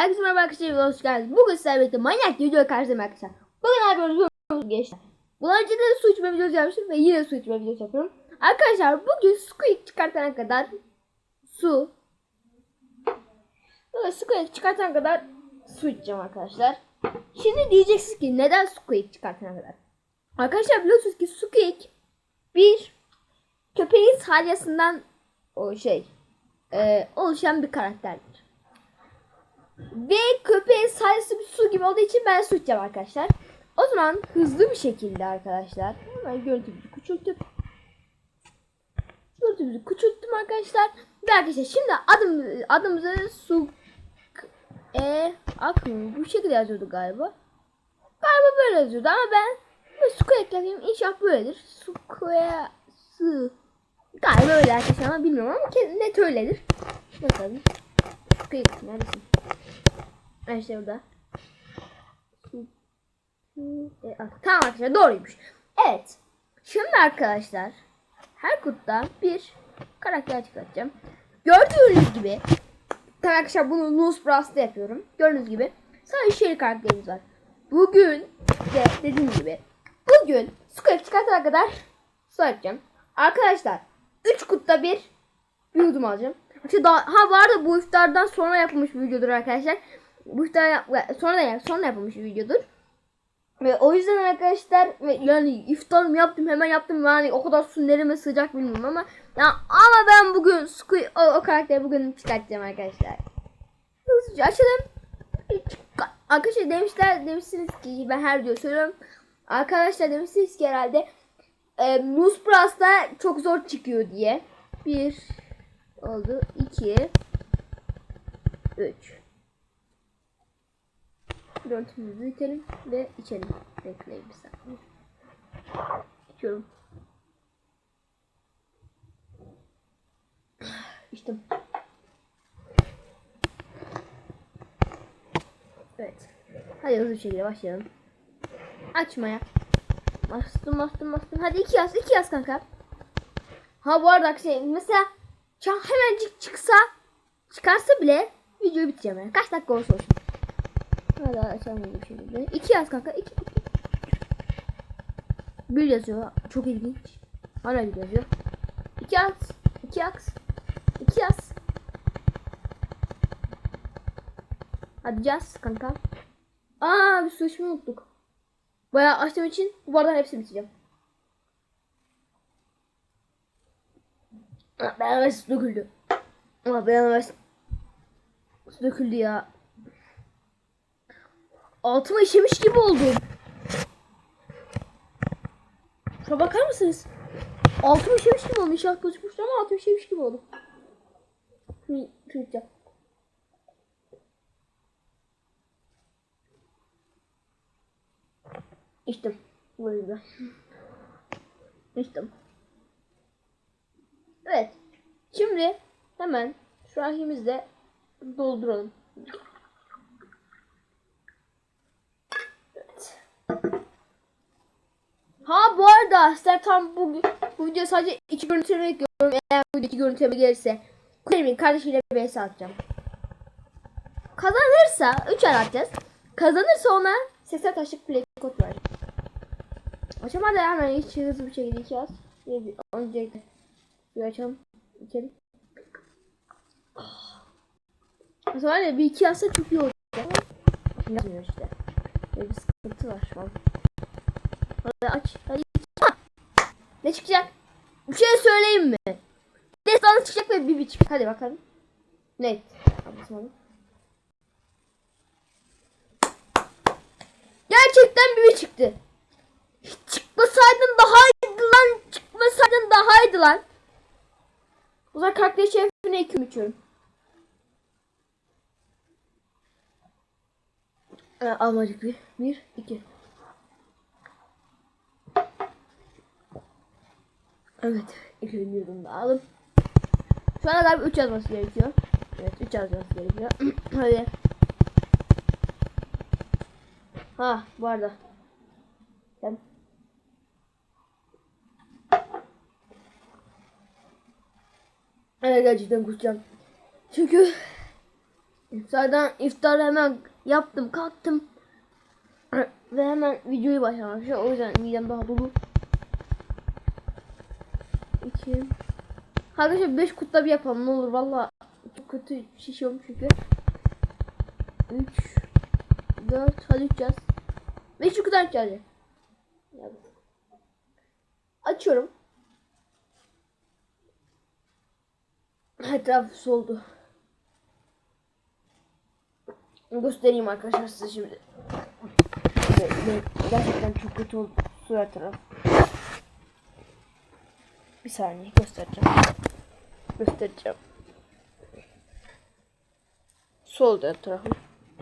Herkese merhaba arkadaşlar, hoş geldiniz. Bugün sizlerle birlikte manyak video karşınızdayım arkadaşlar. Bugün abi videomuz geçti. Bundan önce de su içme videosu yapmıştım ve yine su içme videosu yapıyorum. Arkadaşlar bugün squeak çıkartana kadar su Böyle squeak çıkartana kadar su içeceğim arkadaşlar. Şimdi diyeceksiniz ki neden squeak çıkartana kadar? Arkadaşlar biliyorsunuz ki squeak bir köpeğin salyasından o şey e, oluşan bir karakterdir. Ve köpeğin salyası bir su gibi olduğu için ben su içeceğim arkadaşlar. O zaman hızlı bir şekilde arkadaşlar. Hemen görüntümüzü küçültüp görüntümüzü küçülttüm arkadaşlar. Ve arkadaşlar şimdi adım adımızı su e akmıyor. Bu şekilde yazıyordu galiba. Galiba böyle yazıyordu ama ben böyle su ekledim. İnşallah böyledir. Su su Galiba öyle arkadaşlar ama bilmiyorum ama net öyledir. Bakalım. Su neredesin? Ha işte burada. E, Tamam arkadaşlar doğruymuş. Evet. Şimdi arkadaşlar her kuttan bir karakter çıkartacağım. Gördüğünüz gibi tabii arkadaşlar bunu Nus Bras'ta yapıyorum. Gördüğünüz gibi sadece şeri karakterimiz var. Bugün de dediğim gibi bugün Square çıkartana kadar su açacağım. Arkadaşlar 3 kutta bir bir yudum alacağım. İşte daha, ha arada bu iftardan sonra yapılmış bir videodur arkadaşlar. Bu iftar yap- sonra yap- sonra yapılmış bir videodur. Ve o yüzden arkadaşlar yani iftarımı yaptım hemen yaptım yani o kadar su nereme sıcak bilmiyorum ama ya ama ben bugün Squid o, o karakteri bugün çıkartacağım arkadaşlar. Hızlıca açalım. Arkadaşlar demişler demişsiniz ki ben her video söylüyorum. Arkadaşlar demişsiniz ki herhalde e, Nus Plus'ta çok zor çıkıyor diye. Bir oldu. iki üç Görüntümüzü büyütelim ve içelim. Bekleyin bir saniye. İçiyorum. İçtim. Evet. Hadi hızlı bir şekilde başlayalım. Açmaya. Bastım bastım bastım. Hadi iki yaz iki yaz kanka. Ha bu arada şey mesela şu an hemencik çıksa çıkarsa bile videoyu biteceğim yani. Kaç dakika olursa olsun. Açalım bir şekilde. İki yaz kanka. iki. Bir yazıyor. Çok ilginç. Hala bir yazıyor. İki yaz. İki yaz. İki yaz. Hadi yaz kanka. Aa bir su içmeyi unuttuk. Bayağı açtığım için bu bardan hepsini bitireceğim. Ben su döküldü. Ama ben su döküldü ya. Altıma işemiş gibi oldum. Şuna bakar mısınız? Altıma işemiş gibi oldum. İnşallah gözükmüştür ama altıma işemiş gibi oldum. Şunu tutacağım. İçtim. Böyle. İçtim. Evet. Şimdi hemen şu rahimizde dolduralım. Ha bu arada sizler tam bu, bu video sadece iki görüntüleme ekliyorum. Eğer bu iki görüntüleme gelirse Kulemin kardeşiyle vs atacağım. Kazanırsa 3 ay atacağız. Kazanırsa ona 80 taşlık play kod var. Açamadı hemen hiç hızlı bir şekilde iki yaz. Bir, bir, öncelikle bir açalım. İçelim. O zaman bir iki yazsa çok iyi olacak. Şimdi yazmıyor işte. Böyle bir sıkıntı var şu an. Hadi aç. Hadi. Ah! Ne çıkacak? Bir şey söyleyeyim mi? Destanı çıkacak ve bir çıkacak. Hadi bakalım. Net. Anlatmadım. Gerçekten bir çıktı. Çıkmasaydın daha lan. Çıkmasaydın daha iyiydi lan. Zaman karakter şerefine iki içiyorum. Ee, almadık bir. Bir, iki. Evet. İkinci yudum da aldım. Şu ana kadar 3 yazması gerekiyor. Evet 3 yazması gerekiyor. Hadi. Ha bu arada. Sen. Evet gerçekten kusacağım. Çünkü İftardan iftar hemen yaptım kalktım. Ve hemen videoyu başlamak o yüzden midem daha dolu. 2 Arkadaşlar 5 kutla bir yapalım ne olur valla çok kötü şişiyorum çünkü. 3 4 hadi 3 yaz. 5 kadar yapacağız. Açıyorum. Etraf soldu. Göstereyim arkadaşlar size şimdi. Gerçekten çok kötü oldu su her taraf. Bir saniye göstereceğim. Göstereceğim. Soldu her tarafım.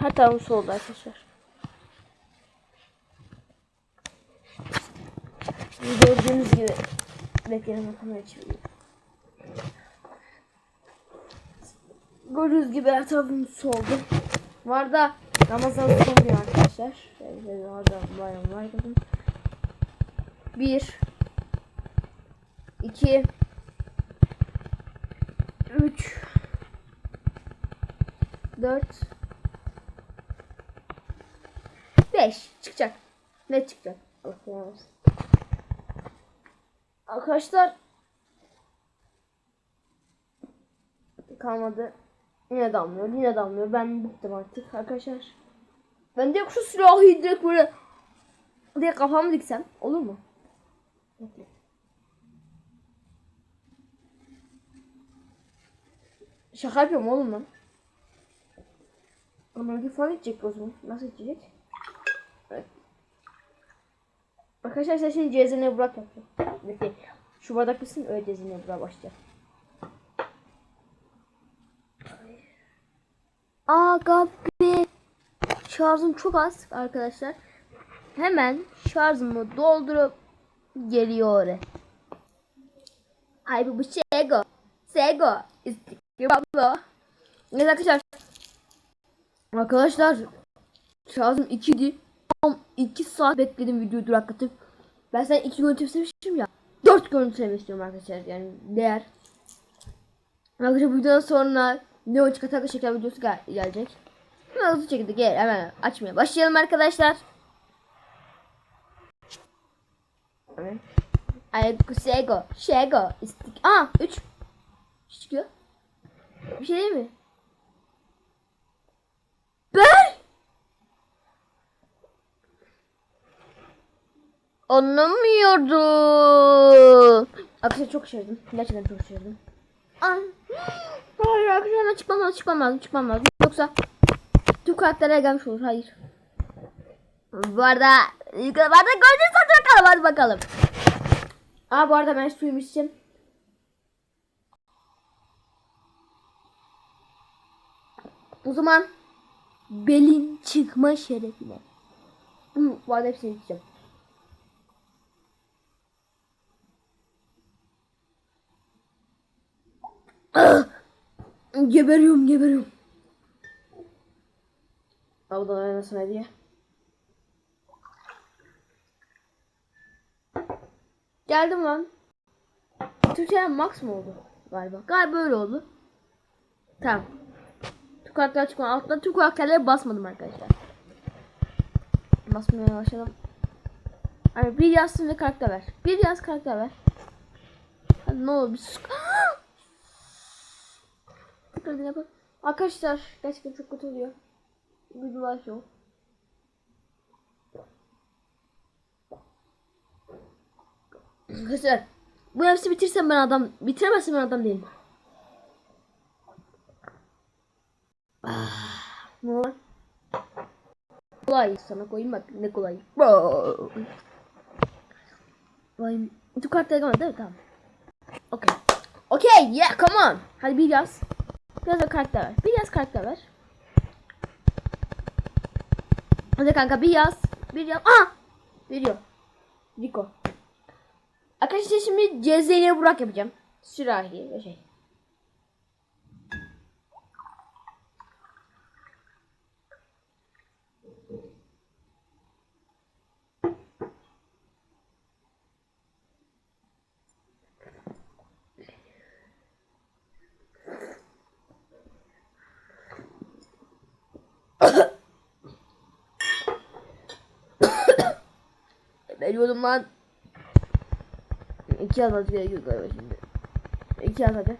Her tarafım soldu arkadaşlar. Gördüğünüz gibi bekleyin kamera çeviriyor. Gördüğünüz gibi her tarafım soldu. Var da Ramazan son gün arkadaşlar. Yani orada bayram var. Bir. iki, Üç. Dört. Beş. Çıkacak. Ne çıkacak? Allah. Arkadaşlar kalmadı. Yine damlıyor, yine damlıyor. Ben bıktım artık arkadaşlar. Ben de şu silahı direkt böyle diye kafamı diksem olur mu? Bekle. Şaka yapıyorum oğlum ben. Ama falan içecek o zaman. Nasıl içecek? Evet. Arkadaşlar sen şimdi cezene bırak yapacağım. Bekle. Şu bardak bitsin öyle cezene bırak başlayacağım. Aga be. Şarjım çok az arkadaşlar. Hemen şarjımı doldurup geliyor. Ay bu Sego. Sego. İstikrarlı. Evet arkadaşlar. Arkadaşlar şarjım 2'di. Tam 2 saat bekledim videoyu duraklatıp. Ben sen 2 görüntü istemiştim ya. 4 görüntü istiyorum arkadaşlar. Yani değer. Arkadaşlar bu videodan sonra ne o çikolata şeker videosu gel gelecek. Hemen hızlı şekilde gel hemen açmaya başlayalım arkadaşlar. Evet. Ay Sego, Şego, istik. Aa 3. Çıkıyor. Bir şey değil mi? Ben Anlamıyordum. Arkadaşlar çok şaşırdım. Gerçekten çok şaşırdım. Ay. Hayır arkadaşlar çıkmam lazım çıkmam lazım çıkmam lazım. Yoksa tüm karakterlere gelmiş olur. Hayır. Bu arada yukarıda göreceğiz hadi bakalım hadi bakalım. Aa bu arada ben suyumu içeceğim. O zaman belin çıkma şerefine. Bu, bu arada hepsini içeceğim. Geberiyorum geberiyorum. Al da oynasın hediye. Geldim lan. Türkçe max mı oldu galiba? Galiba öyle oldu. Tamam. Türk karakter çıkma altında Türk karakterleri basmadım arkadaşlar. Basmaya başladım. Hani bir ve karakter ver. Bir yaz karakter ver. Hadi ne olur bir sus. Tekrar yapalım. Arkadaşlar gerçekten çok kötü oluyor. Videolar yok. Arkadaşlar bu hepsi bitirsem ben adam bitiremezsem ben adam değilim. Ah, ne var? Kolay sana koyayım bak ne kolay. Vay. Tu kartları değil mi? Tamam. Okay. Okay, yeah, come on. Hadi bir yaz. Biraz da karakter ver. Bir yaz karakter ver. Hadi kanka bir yaz. Bir yaz. Aa! Veriyor. Rico. Arkadaşlar şimdi Cezayir'e Burak yapacağım. Sürahi ve şey. Veriyordum lan. İki yazması gerekiyor galiba şimdi. İki yazacak.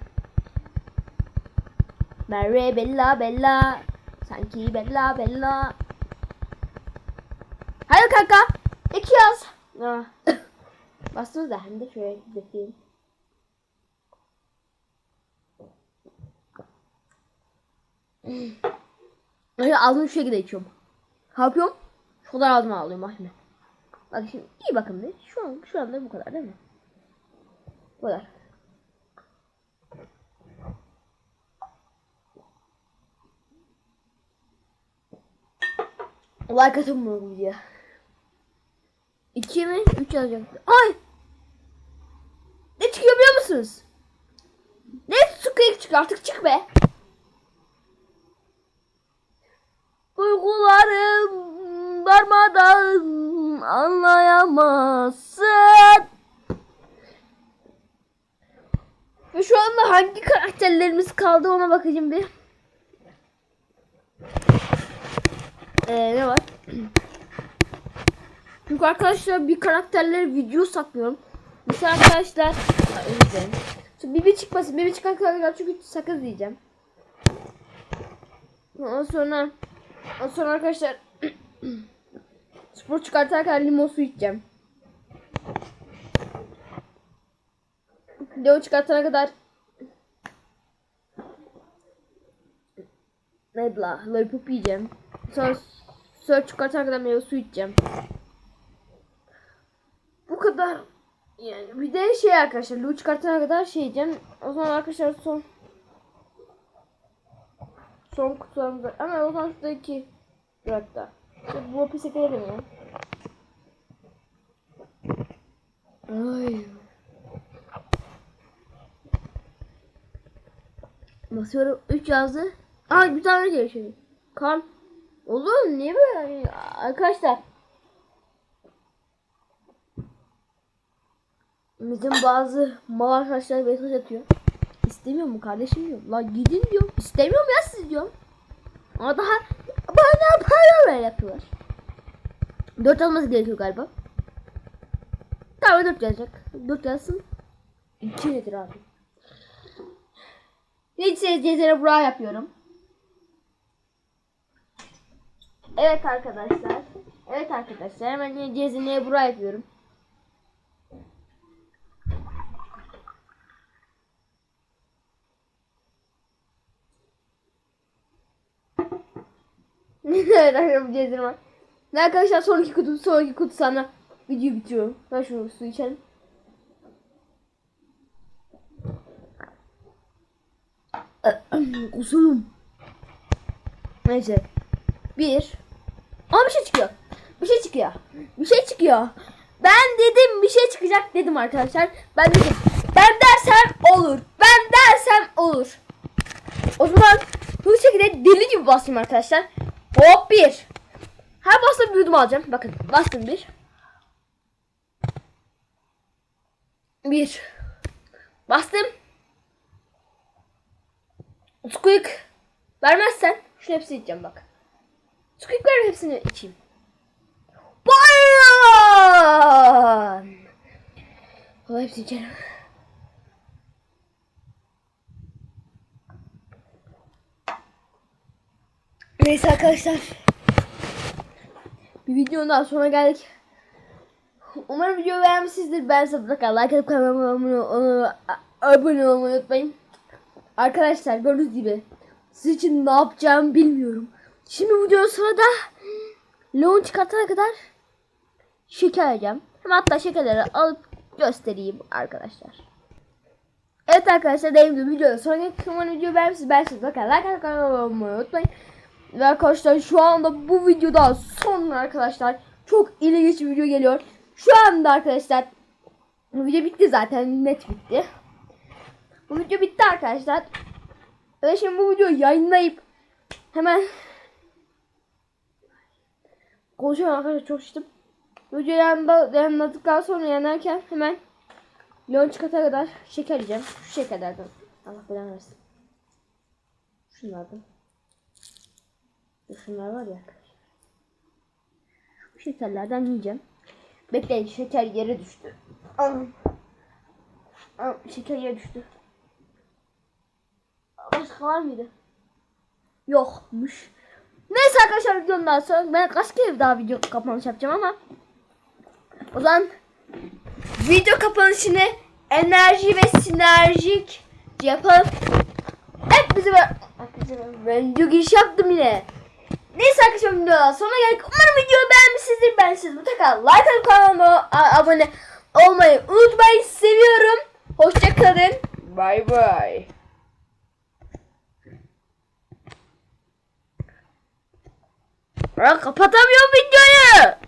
Merve Bella Bella. Sanki Bella Bella. Hayır kanka. İki yaz. Ah. Bastınız da hem de şöyle bakayım. Ağzımı şu şekilde içiyorum. Ne yapıyorum? Şu kadar ağzıma alıyorum şimdi. Bak şimdi iyi bakın bir. Şu an şu anda bu kadar değil mi? Bu kadar. Like atın bu videoya. 2 mi? 3 yazacaktı. Ay! Ne çıkıyor biliyor musunuz? Ne çıkıyor çık artık çık be. Duygularım darmadan anlayamazsın. Ve şu anda hangi karakterlerimiz kaldı ona bakacağım bir. Ee, ne var? Çünkü arkadaşlar bir karakterleri video saklıyorum. Mesela arkadaşlar. Şu Bibi çıkmasın. Bibi çıkan karakter çünkü sakız diyeceğim. Ondan sonra ondan sonra arkadaşlar spor çıkartarken limon su içeceğim. Leo çıkartana kadar Neydi la? Lollipop yiyeceğim. Sonra sonra çıkartana kadar meyve su içeceğim. Bu kadar yani bir de şey arkadaşlar Lu çıkartana kadar şey yiyeceğim. O zaman arkadaşlar son son kutularımızda ama o zaman şuradaki bir hatta. Bu pis ekleyelim ya. Ay. Basıyorum 3 yazdı. Aa bir tane geliyor şimdi. Kan. Oğlum niye böyle? Arkadaşlar. Bizim bazı mal arkadaşlar mesaj atıyor. İstemiyor mu kardeşim diyor. La gidin diyor. İstemiyorum ya siz diyor. Ama daha bana para ver yapıyorlar. 4 alması gerekiyor galiba. Galiba 4 yazacak. 4 yazsın. 2 nedir abi? Neyse cezene bura yapıyorum. Evet arkadaşlar. Evet arkadaşlar hemen cezene bura yapıyorum. Cezene var. Ne arkadaşlar sonraki kutu sonraki kutu sana video bitiyor. Ben şunu su içelim. Kusurum. Neyse. Bir. Aa bir şey çıkıyor. Bir şey çıkıyor. Bir şey çıkıyor. Ben dedim bir şey çıkacak dedim arkadaşlar. Ben dedim. Ben dersem olur. Ben dersem olur. O zaman bu şekilde deli gibi basayım arkadaşlar. Hop bir. Her bastığım bir yudum alacağım. Bakın bastım bir. Bir. Bastım. Squeak vermezsen şu hepsini içeceğim bak. Squeak ver hepsini içeyim. Bayan! Valla hepsini içerim. Neyse arkadaşlar. Bir videonun daha sonuna geldik. Umarım video beğenmişsinizdir. Ben mutlaka like atıp kanalıma abone- olmayı unutmayın. Arkadaşlar gördüğünüz gibi siz için ne yapacağımı bilmiyorum. Şimdi videonun sonra da Leon çıkartana kadar şeker yiyeceğim. Hem hatta şekerleri alıp göstereyim arkadaşlar. Evet arkadaşlar dediğim gibi videonun sonra umarım video beğenmişsiniz. Ben size bakın like atıp kanalıma abone olmayı unutmayın. Ve arkadaşlar şu anda bu videoda son arkadaşlar çok ilginç bir video geliyor. Şu anda arkadaşlar video bitti zaten net bitti. Bu video bitti arkadaşlar. Ve şimdi bu videoyu yayınlayıp hemen konuşuyorum arkadaşlar çok şiştim. Videoyu yayında, yayınladıktan sonra yanarken hemen Leon çikolata kadar şeker yiyeceğim. Şu şekerlerden. Allah belanı versin. Şunlardan. Şunlar var ya. Bu şekerlerden yiyeceğim. Bekleyin şeker yere düştü. Aa. Şeker yere düştü. Başka var mıydı? Yokmuş. Neyse arkadaşlar videonun daha sonra ben kaç kere daha video kapanış yapacağım ama o zaman video kapanışını enerji ve sinerjik yapalım. Ben, Hepinize ben, ben giriş yaptım yine. Neyse arkadaşlar videoda sonuna geldik. Umarım videoyu beğenmişsinizdir. Ben siz mutlaka like atıp kanalıma abone olmayı unutmayın. Seviyorum. Hoşçakalın. Bay bay. Kapatamıyorum videoyu.